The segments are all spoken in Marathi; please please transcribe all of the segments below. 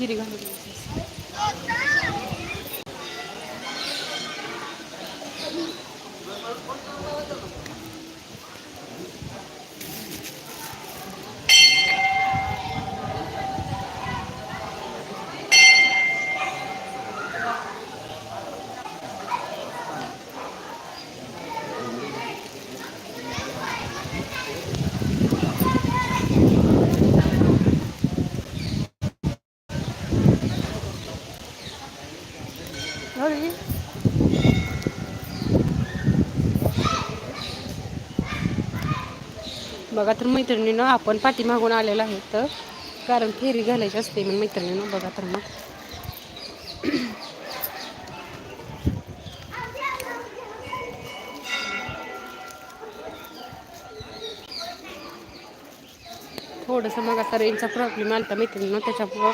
फिरी घालून बघा तर मैत्रिणीनं आपण पाठीमागून आलेलं आहे तर कारण फेरी घालायची असते मग मैत्रिणीनं बघा तर मग. थोडंसं मग आता रेंजचा प्रॉब्लेम आला मैत्रिणीनं त्याच्यामुळं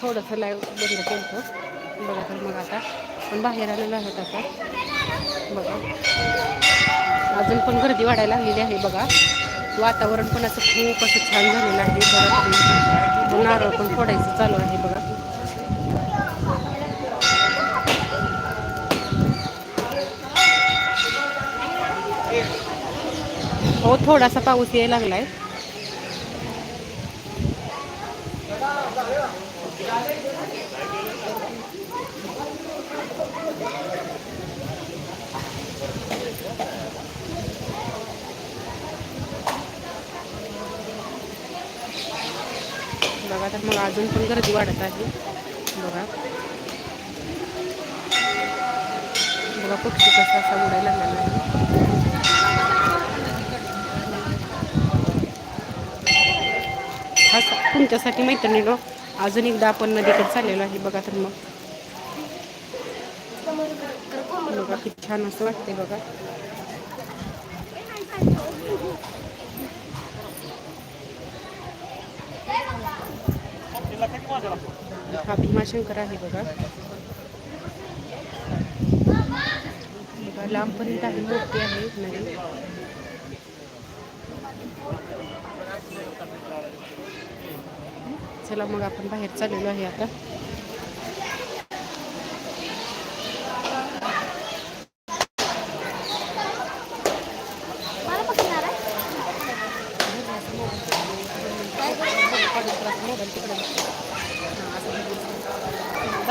थोडंसं लाईव्ह बंद केलं बघा तर मग आता पण बाहेर आलेलं आहे आता. बघा. अजून पण गर्दी वाढायला लागलेली आहे बघा. वातावरण पण असं खूप असं छान झालेलं आहे. बघा नारळ पण फोडायचं चालू आहे बघा. हो थोडासा पाऊस यायला लागलाय. बघा तर मग अजून पण गर्दी वाढत आहे. बघा. बघा पक्षी कसा असा उडायला लागलेला आहे हा तुमच्यासाठी मैत्रिणीनो अजून एकदा आपण नदीकडे चाललेलो आहे. बघा तर मग. बघा किती छान असं वाटते बघा. हा भीमाशंकर आहे बघा. बघा लांबपर्यंत आहे मोठी आहे नवीन. चला मग आपण बाहेर चाललेलो आहे आता.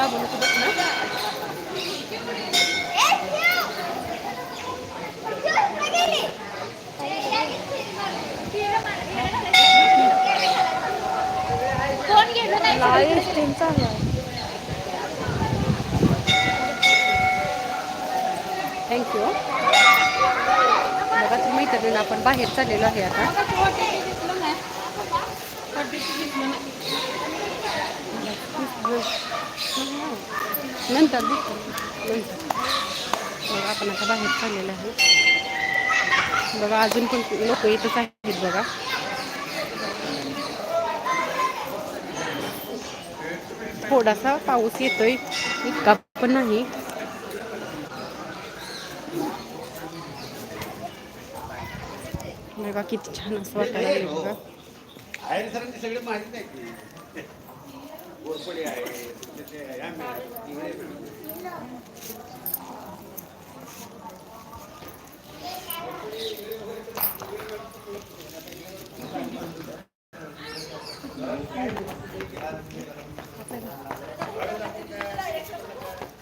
दाबून नको बस थँक्यू बघा तुम्ही मैत्रिणीनं आपण बाहेर चाललेलो आहे आता Thank you. नंतर बघा आपण आता बाहेर चाललेलो आहे. बघा अजून पण लोक येतच आहेत बघा. थोडासा पाऊस येतोय इतका पण नाही. बघा किती छान असं वाटायला लागलं बघा. आहे सरांची सगळी माहिती आहे की घोरपडी आहे त्याचे ह्या मिळाल्या.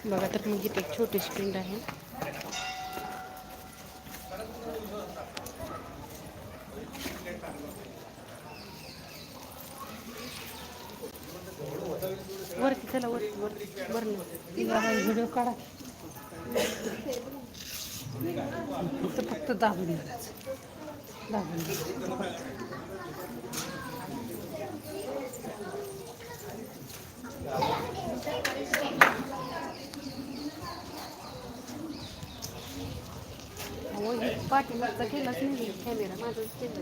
बघा तर मग इथे एक छोटी स्क्रीन आहे वरती चला वरती वरती वर व्हिडिओ काढा. फक्त फक्त दाबून धरायचं दाबून पाठीमागचा केलाच नाही कॅमेरा माझाच केला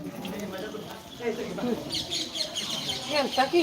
की?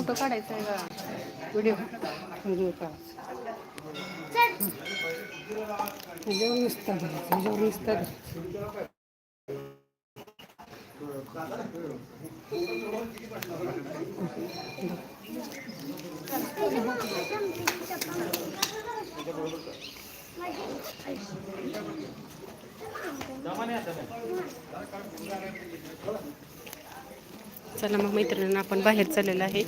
फोटो काढायचा आहे का व्हिडिओ. व्हिडिओ ह्याच्यावर नुसतं नुसतं चला मग मैत्रिणींना आपण बाहेर चाललेलो आहे.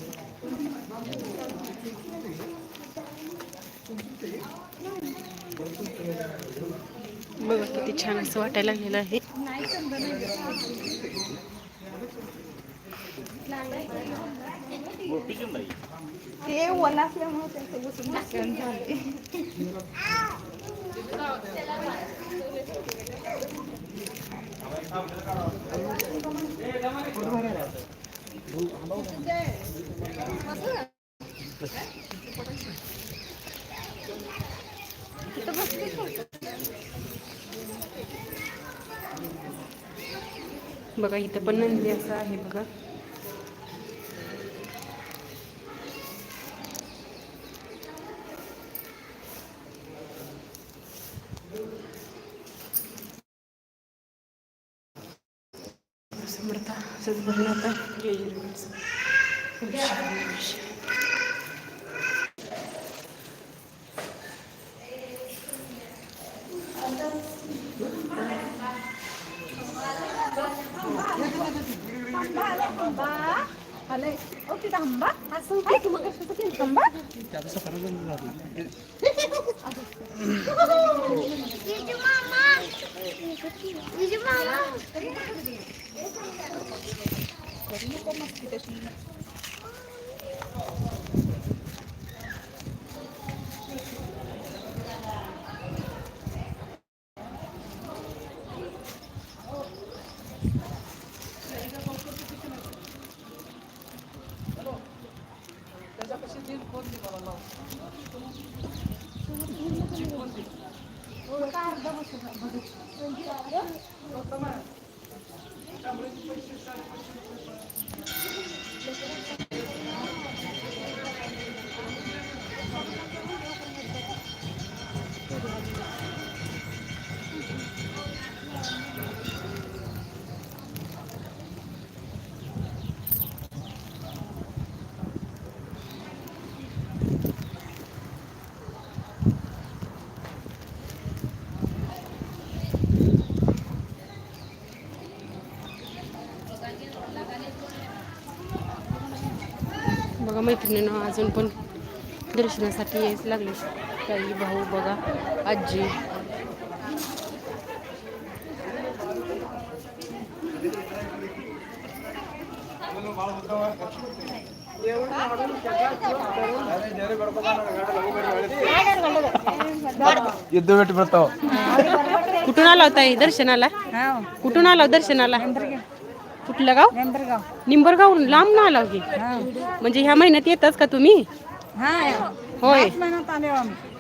बघा किती छान असं वाटायला लागलेलं आहे ते ओला असल्यामुळे त्याचं बसून बसल्यानं झाले बघा इथं पण नंदी असं आहे बघा. आलंय. ओके थांबा. असं काय तू मग कशाचं केलं थांबा. विजू मामा 我干嘛？你干啥？我干嘛？मैत्रिणीनं अजून पण दर्शनासाठी यायच लागले. काही भाऊ बघा आजी. युद्ध भेट कुठून आला होता दर्शनाला? हो. कुठून आला हो दर्शनाला? कुठलं गाव? निंबरगावरून लांब ना आला हो. की म्हणजे ह्या महिन्यात येतच का तुम्ही? होय.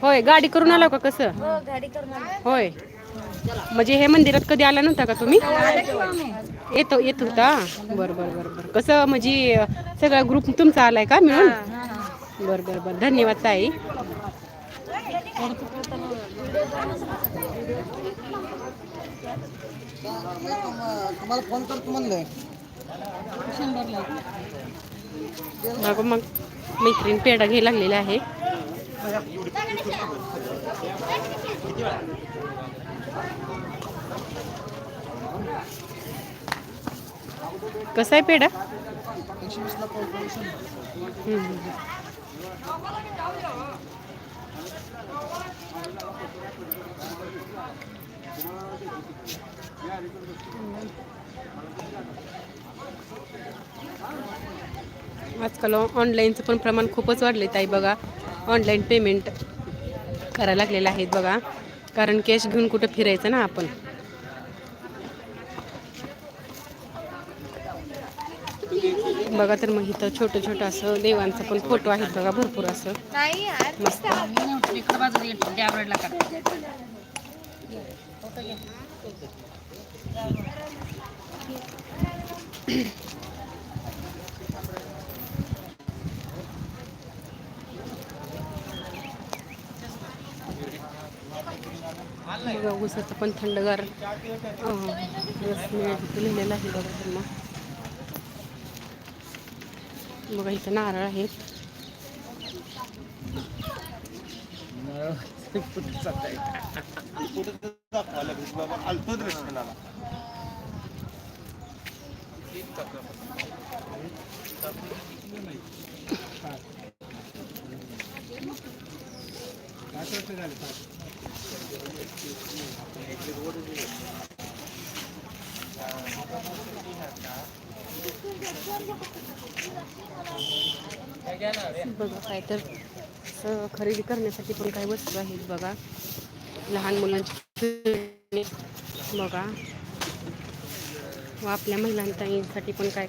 होय गाडी करून आला का कसं? होय. म्हणजे हे मंदिरात कधी आला नव्हता का तुम्ही? येतो येत होता? बर बर बर बर. कसं म्हणजे सगळा ग्रुप तुमचा आलाय का मिळून? बर बर बर. धन्यवाद ताई. तुम्हाला फोन करतो म्हणलंय बघा मग मैत्रीण पेढा घ्यायला लागलेला आहे. कसा आहे पेढा? हम्म, हम्म. आजकाल ऑनलाईनचं पण प्रमाण खूपच वाढले ताई. बघा ऑनलाईन पेमेंट करायला लागलेलं आहेत बघा. कारण कॅश घेऊन कुठं फिरायचं ना आपण. बघा तर मग इथं छोटं छोटं असं देवांचं पण फोटो आहेत बघा भरपूर असं. नाही यार मस्त. बघा ऊसाचं पण थंडगार लिहिलेलं आहे बघा त्यांना बघा इथं नारळ आहेत आलतो दर्शनाला बघा काय तर. खरेदी करण्यासाठी पण काही वस्तू आहेत बघा. लहान मुलांची बघा. व आपल्या महिलांसाठी पण काय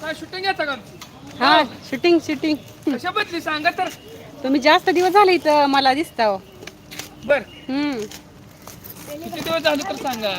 काय शूटिंग येतं का हा शूटिंग शूटिंग कशा बदली सांगा तर. तुम्ही जास्त दिवस झाले इथं मला दिसता हो. बर. हम्म. किती दिवस झाले तर सांगा?